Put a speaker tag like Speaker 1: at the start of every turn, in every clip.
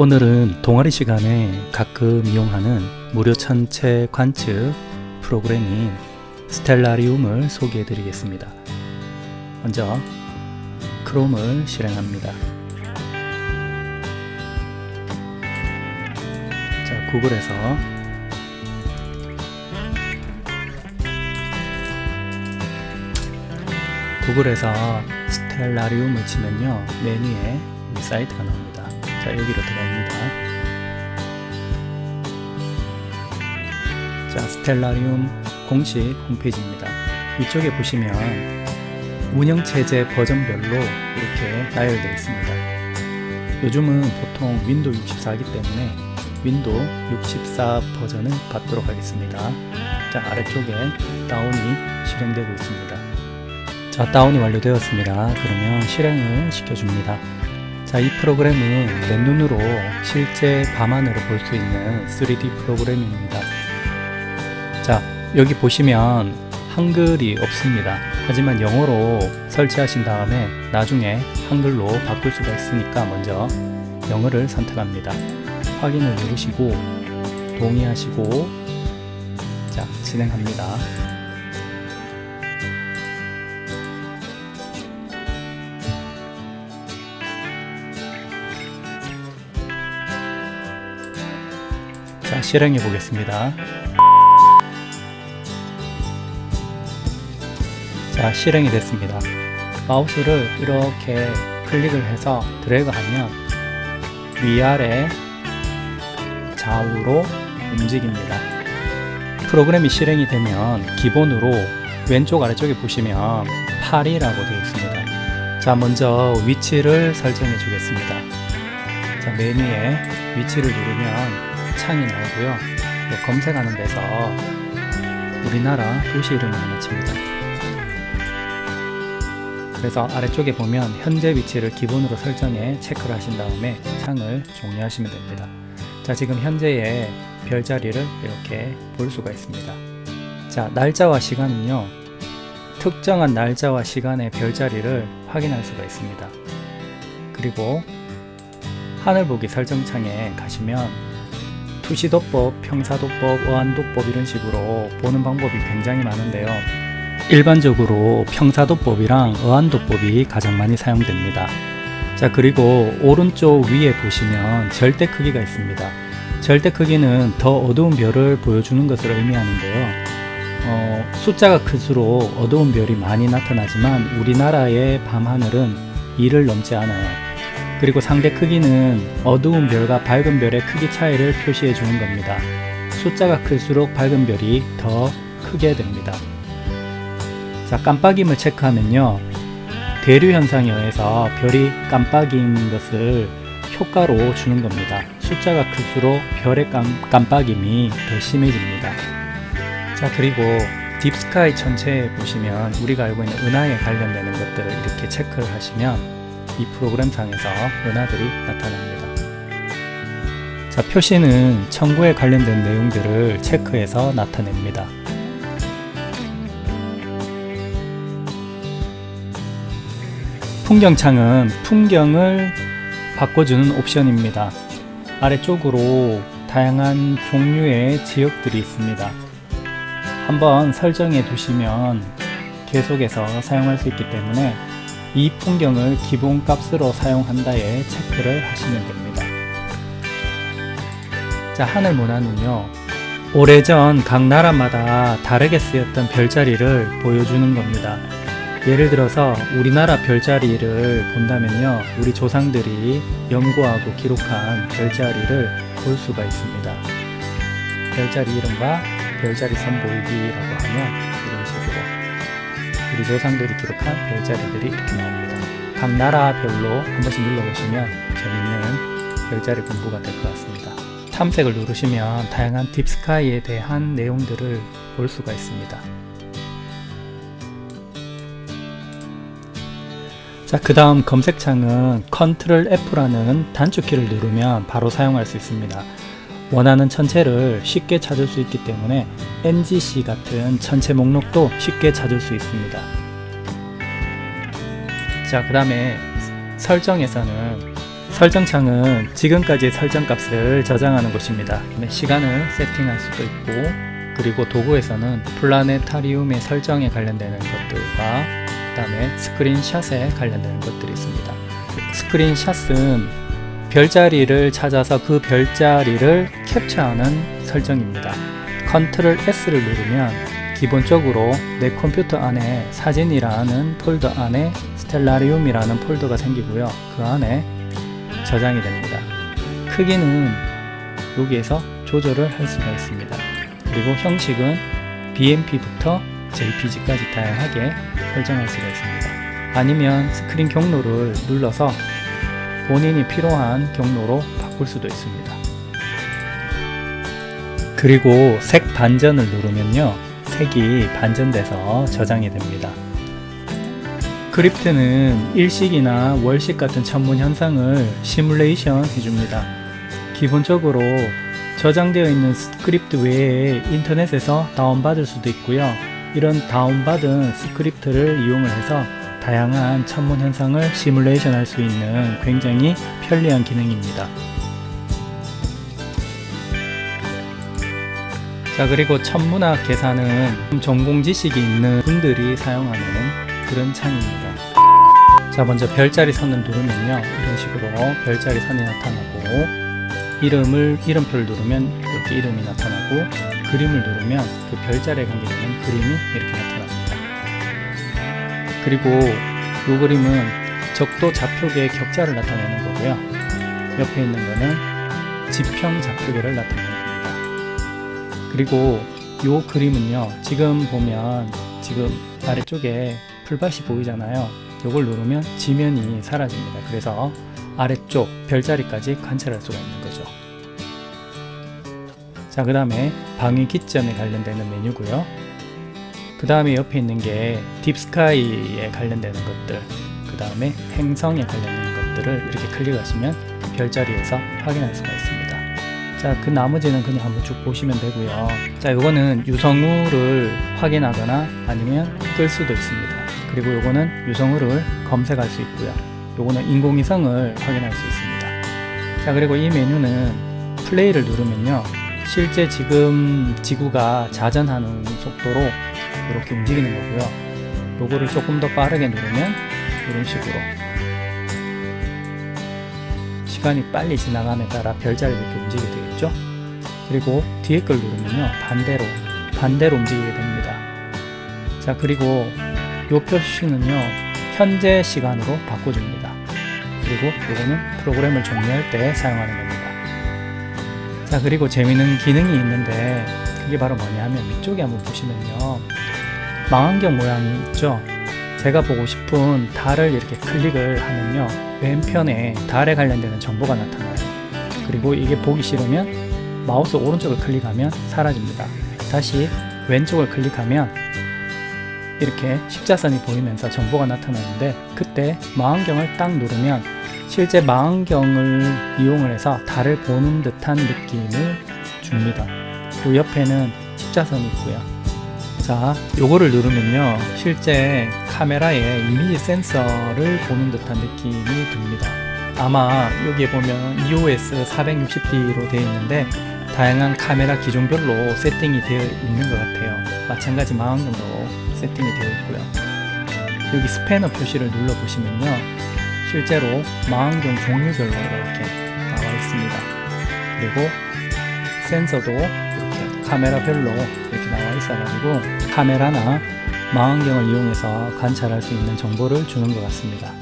Speaker 1: 오늘은 동아리 시간에 가끔 이용하는 무료 천체 관측 프로그램인 스텔라리움을 소개해 드리겠습니다. 먼저 크롬을 실행합니다. 자, 구글에서 구글에서 스텔라리움을 치면요 메뉴에 이 사이트가 나옵니다. 자 여기로 들어갑니다. 자 스텔라리움 공식 홈페이지입니다. 위쪽에 보시면 운영체제 버전별로 이렇게 나열되어 있습니다. 요즘은 보통 윈도우 64이기 때문에 윈도우 64 버전을 받도록 하겠습니다. 자 아래쪽에 다운이 실행되고 있습니다. 자, 다운이 완료되었습니다. 그러면 실행을 시켜줍니다. 자, 이 프로그램은 맨눈으로 실제 밤하늘을 볼 수 있는 3D 프로그램입니다. 자, 여기 보시면 한글이 없습니다. 하지만 영어로 설치하신 다음에 나중에 한글로 바꿀 수가 있으니까 먼저 영어를 선택합니다. 확인을 누르시고 동의하시고 자, 진행합니다. 자, 실행해 보겠습니다. 자, 실행이 됐습니다. 마우스를 이렇게 클릭을 해서 드래그 하면 위아래 좌우로 움직입니다. 프로그램이 실행이 되면 기본으로 왼쪽 아래쪽에 보시면 8이라고 되어 있습니다. 자, 먼저 위치를 설정해 주겠습니다. 자, 메뉴에 위치를 누르면 창이 나오고요. 네, 검색하는 데서 우리나라 도시 이름을 칩니다. 그래서 아래쪽에 보면 현재 위치를 기본으로 설정해 체크를 하신 다음에 창을 종료하시면 됩니다. 자, 지금 현재의 별자리를 이렇게 볼 수가 있습니다. 자, 날짜와 시간은요. 특정한 날짜와 시간의 별자리를 확인할 수가 있습니다. 그리고 하늘 보기 설정창에 가시면 투시도법, 평사도법, 어안도법 이런 식으로 보는 방법이 굉장히 많은데요. 일반적으로 평사도법이랑 어안도법이 가장 많이 사용됩니다. 자, 그리고 오른쪽 위에 보시면 절대 크기가 있습니다. 절대 크기는 더 어두운 별을 보여주는 것을 의미하는데요. 어, 숫자가 클수록 어두운 별이 많이 나타나지만 우리나라의 밤하늘은 2를 넘지 않아요. 그리고 상대 크기는 어두운 별과 밝은 별의 크기 차이를 표시해 주는 겁니다. 숫자가 클수록 밝은 별이 더 크게 됩니다. 자, 깜빡임을 체크하면요. 대류 현상에 의해서 별이 깜빡인 것을 효과로 주는 겁니다. 숫자가 클수록 별의 깜, 깜빡임이 더 심해집니다. 자, 그리고 딥스카이 전체에 보시면 우리가 알고 있는 은하에 관련되는 것들을 이렇게 체크를 하시면 이 프로그램 상에서 은하들이 나타납니다. 자, 표시는 청구에 관련된 내용들을 체크해서 나타냅니다. 풍경창은 풍경을 바꿔주는 옵션입니다. 아래쪽으로 다양한 종류의 지역들이 있습니다. 한번 설정해 두시면 계속해서 사용할 수 있기 때문에 이 풍경을 기본 값으로 사용한다에 체크를 하시면 됩니다. 자, 하늘 문화는요. 오래전 각 나라마다 다르게 쓰였던 별자리를 보여주는 겁니다. 예를 들어서 우리나라 별자리를 본다면요. 우리 조상들이 연구하고 기록한 별자리를 볼 수가 있습니다. 별자리 이름과 별자리 선보이기라고 하면 우리 조상들이 기록한 별자리들이 이렇게 나옵니다. 각 나라 별로 한 번씩 눌러보시면 재밌는 별자리 공부가 될 것 같습니다. 탐색을 누르시면 다양한 딥스카이에 대한 내용들을 볼 수가 있습니다. 자, 그 다음 검색창은 Ctrl F라는 단축키를 누르면 바로 사용할 수 있습니다. 원하는 천체를 쉽게 찾을 수 있기 때문에 NGC 같은 천체 목록도 쉽게 찾을 수 있습니다. 자, 그 다음에 설정에서는 설정창은 지금까지의 설정값을 저장하는 곳입니다. 네, 시간을 세팅할 수도 있고 그리고 도구에서는 플라네타리움의 설정에 관련되는 것들과 그 다음에 스크린샷에 관련되는 것들이 있습니다. 스크린샷은 별자리를 찾아서 그 별자리를 캡처하는 설정입니다. 컨트롤 S를 누르면 기본적으로 내 컴퓨터 안에 사진이라는 폴더 안에 스텔라리움이라는 폴더가 생기고요. 그 안에 저장이 됩니다. 크기는 여기에서 조절을 할 수가 있습니다. 그리고 형식은 BMP부터 JPG까지 다양하게 설정할 수가 있습니다. 아니면 스크린 경로를 눌러서 본인이 필요한 경로로 바꿀 수도 있습니다. 그리고 색 반전을 누르면요. 색이 반전돼서 저장이 됩니다. 그립트는 일식이나 월식 같은 천문 현상을 시뮬레이션 해줍니다. 기본적으로 저장되어 있는 스크립트 외에 인터넷에서 다운받을 수도 있고요. 이런 다운받은 스크립트를 이용을 해서 다양한 천문 현상을 시뮬레이션 할 수 있는 굉장히 편리한 기능입니다. 자, 그리고 천문학 계산은 전공 지식이 있는 분들이 사용하는 그런 창입니다. 자, 먼저 별자리 선을 누르면요. 이런 식으로 별자리 선이 나타나고 이름을 이름표를 누르면 이렇게 이름이 나타나고 그림을 누르면 그 별자리에 관계되는 그림이 이렇게 나타납니다. 그리고 이 그림은 적도 좌표계의 격자를 나타내는 거고요. 옆에 있는 거는 지평 좌표계를 나타내는 겁니다. 그리고 이 그림은요. 지금 보면 지금 아래쪽에 풀밭이 보이잖아요. 이걸 누르면 지면이 사라집니다. 그래서 아래쪽 별자리까지 관찰할 수가 있는 거죠. 자, 그 다음에 방위 기점에 관련되는 메뉴고요. 그 다음에 옆에 있는 게 딥스카이에 관련되는 것들, 그 다음에 행성에 관련되는 것들을 이렇게 클릭하시면 별자리에서 확인할 수가 있습니다. 자, 그 나머지는 그냥 한번 쭉 보시면 되고요. 자, 요거는 유성우를 확인하거나 아니면 끌 수도 있습니다. 그리고 요거는 유성우를 검색할 수 있고요. 요거는 인공위성을 확인할 수 있습니다. 자, 그리고 이 메뉴는 플레이를 누르면요. 실제 지금 지구가 자전하는 속도로 이렇게 움직이는 거고요. 요거를 조금 더 빠르게 누르면 이런 식으로 시간이 빨리 지나감에 따라 별자리가 이렇게 움직이게 되겠죠. 그리고 뒤에 걸 누르면요. 반대로 반대로 움직이게 됩니다. 자, 그리고 요 표시는요. 현재 시간으로 바꿔줍니다. 그리고 요거는 프로그램을 종료할 때 사용하는 겁니다. 자, 그리고 재미있는 기능이 있는데 그게 바로 뭐냐면 위쪽에 한번 보시면요. 망원경 모양이 있죠. 제가 보고 싶은 달을 이렇게 클릭을 하면요. 왼편에 달에 관련되는 정보가 나타나요. 그리고 이게 보기 싫으면 마우스 오른쪽을 클릭하면 사라집니다. 다시 왼쪽을 클릭하면 이렇게 십자선이 보이면서 정보가 나타나는데 그때 망원경을 딱 누르면 실제 망원경을 이용을 해서 달을 보는 듯한 느낌을 줍니다. 그 옆에는 십자선이 있고요. 자, 요거를 누르면요. 실제 카메라에 이미지 센서를 보는 듯한 느낌이 듭니다. 아마 여기에 보면 EOS 460D로 되어 있는데 다양한 카메라 기종별로 세팅이 되어 있는 것 같아요. 마찬가지 망원경도 세팅이 되어 있고요. 여기 스패너 표시를 눌러 보시면요. 실제로 망원경 종류별로 이렇게 나와 있습니다. 그리고 센서도 이렇게 카메라별로 이렇게 나와 있어가지고 카메라나 망원경을 이용해서 관찰할 수 있는 정보를 주는 것 같습니다.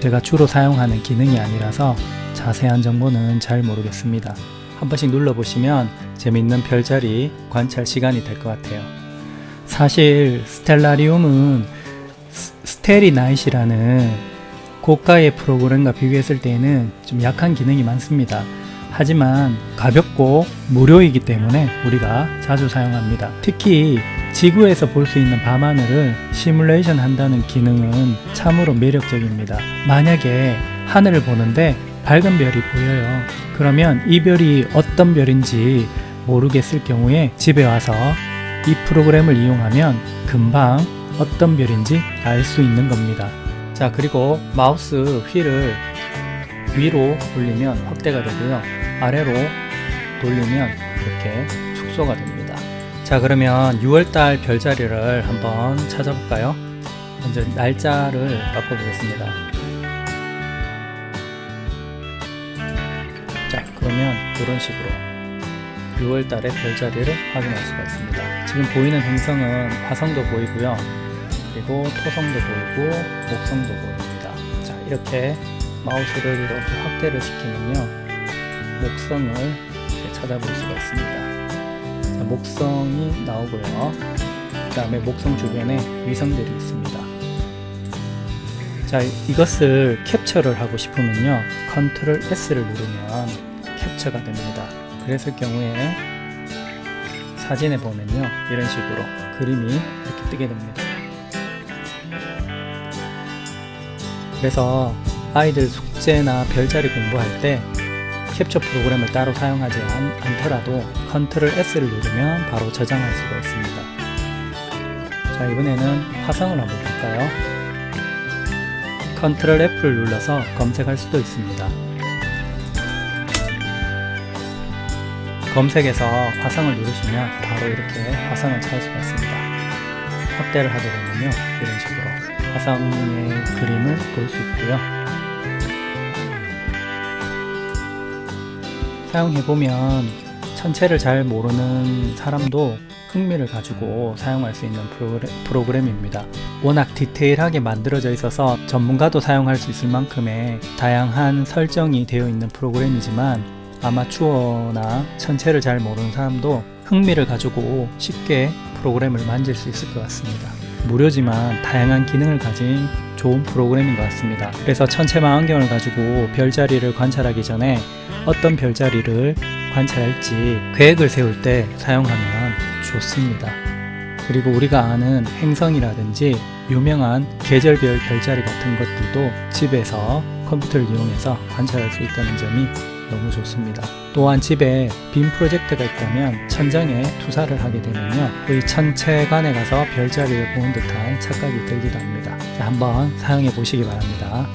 Speaker 1: 제가 주로 사용하는 기능이 아니라서 자세한 정보는 잘 모르겠습니다. 한 번씩 눌러보시면 재밌는 별자리 관찰 시간이 될 것 같아요. 사실 스텔라리움은 스- 스테리 나잇이라는 고가의 프로그램과 비교했을 때에는 좀 약한 기능이 많습니다. 하지만 가볍고 무료이기 때문에 우리가 자주 사용합니다. 특히 지구에서 볼 수 있는 밤하늘을 시뮬레이션 한다는 기능은 참으로 매력적입니다. 만약에 하늘을 보는데 밝은 별이 보여요. 그러면 이 별이 어떤 별인지 모르겠을 경우에 집에 와서 이 프로그램을 이용하면 금방 어떤 별인지 알 수 있는 겁니다. 자, 그리고 마우스 휠을 위로 올리면 확대가 되고요. 아래로 돌리면 이렇게 축소가 됩니다. 자, 그러면 6월달 별자리를 한번 찾아볼까요? 먼저 날짜를 바꿔보겠습니다. 자, 그러면 이런 식으로 6월달의 별자리를 확인할 수가 있습니다. 지금 보이는 행성은 화성도 보이고요. 그리고 토성도 보이고 목성도 보입니다. 자, 이렇게 마우스를 이렇게 확대를 시키면요. 목성을 찾아볼 수가 있습니다. 자, 목성이 나오고요. 그 다음에 목성 주변에 위성들이 있습니다. 자, 이것을 캡처를 하고 싶으면요. 컨트롤 S를 누르면 캡처가 됩니다. 그랬을 경우에 사진에 보면요. 이런 식으로 그림이 이렇게 뜨게 됩니다. 그래서 아이들 숙제나 별자리 공부할 때 캡처 프로그램을 따로 사용하지 않, 않더라도 컨트롤 S를 누르면 바로 저장할 수가 있습니다. 자, 이번에는 화성을 한번 볼까요? 컨트롤 F를 눌러서 검색할 수도 있습니다. 검색에서 화성을 누르시면 바로 이렇게 화성을 찾을 수가 있습니다. 확대를 하게 되면요. 이런 식으로 화성의 그림을 볼 수 있고요. 사용해보면 천체를 잘 모르는 사람도 흥미를 가지고 사용할 수 있는 프로그램, 프로그램 입니다. 워낙 디테일하게 만들어져 있어서 전문가도 사용할 수 있을 만큼의 다양한 설정이 되어 있는 프로그램이지만 아마추어나 천체를 잘 모르는 사람도 흥미를 가지고 쉽게 프로그램을 만질 수 있을 것 같습니다. 무료지만 다양한 기능을 가진 좋은 프로그램인 것 같습니다. 그래서 천체망원경을 가지고 별자리를 관찰하기 전에 어떤 별자리를 관찰할지 계획을 세울 때 사용하면 좋습니다. 그리고 우리가 아는 행성이라든지 유명한 계절별 별자리 같은 것들도 집에서 컴퓨터를 이용해서 관찰할 수 있다는 점이 너무 좋습니다. 또한 집에 빔 프로젝터가 있다면 천장에 투사를 하게 되면요. 거의 천체관에 가서 별자리를 보는 듯한 착각이 들기도 합니다. 한번 사용해 보시기 바랍니다.